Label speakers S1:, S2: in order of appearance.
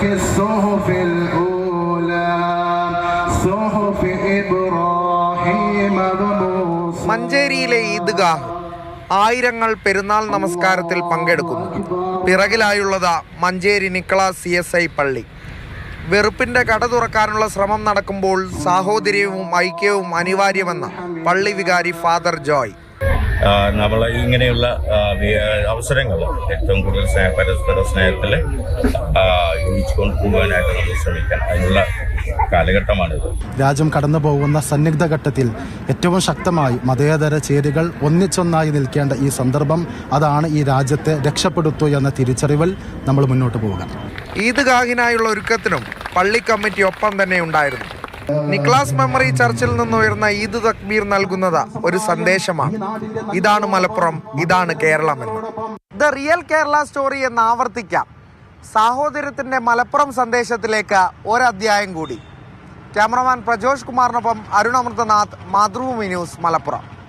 S1: في الصحف الأولى صحف إبراهيم وموسى
S2: മഞ്ചേരിയിലെ ഈദ്ഗാഹ് ആയിരങ്ങൾ പെരുന്നാൾ നമസ്കാരത്തിൽ പങ്കെടുക്കുന്നു പിറകിലായുള്ളത് Manjeri Nicholas C S I പള്ളി വെറുപ്പിന്റെ കട തുറക്കാനുള്ള ശ്രമം നടക്കുമ്പോൾ സാഹോദര്യവും ഐക്യവും അനിവാര്യമെന്ന് പള്ളി വികാരി ഫാദർ ജോയ്
S3: നമ്മൾ ഇങ്ങനെയുള്ള അവസരങ്ങൾ ഏറ്റവും കൂടുതൽ സ്നേഹ പരസ്പര സ്നേഹത്തിൽ യോജിച്ചുകൊണ്ട് പോകാനായിട്ട് നമ്മൾ ശ്രമിക്കാം. അതിനുള്ള കാലഘട്ടമാണിത്.
S4: രാജ്യം കടന്നു പോകുന്ന സന്നിഗ്ധ ഘട്ടത്തിൽ ഏറ്റവും ശക്തമായി മതേതര ചേരികൾ ഒന്നിച്ചൊന്നായി നിൽക്കേണ്ട ഈ സന്ദർഭം അതാണ് ഈ രാജ്യത്തെ രക്ഷപ്പെടുത്തു എന്ന തിരിച്ചറിവിൽ നമ്മൾ മുന്നോട്ട് പോവുക.
S2: ഈദ്ഗാഹിനായുള്ള ഒരുക്കത്തിനും പള്ളി കമ്മിറ്റി ഒപ്പം തന്നെ ഉണ്ടായിരുന്നു. നിക്ലാസ് മെമ്മറി ചർച്ചിൽ നിന്നുയർന്ന ഈദ് തക്ബീർ നൽകുന്നത് ഒരു സന്ദേശമാണ്. ഇതാണ് മലപ്പുറം ഇതാണ് കേരളം എന്ന്. ദ റിയൽ കേരള സ്റ്റോറി എന്ന് ആവർത്തിക്കാം. സാഹോദര്യത്തിന്റെ മലപ്പുറം സന്ദേശത്തിലേക്ക് ഒരധ്യായം കൂടി. ക്യാമറമാൻ പ്രജോഷ് കുമാറിനൊപ്പം അരുണമൃതനാഥ് മാതൃഭൂമി ന്യൂസ് മലപ്പുറം.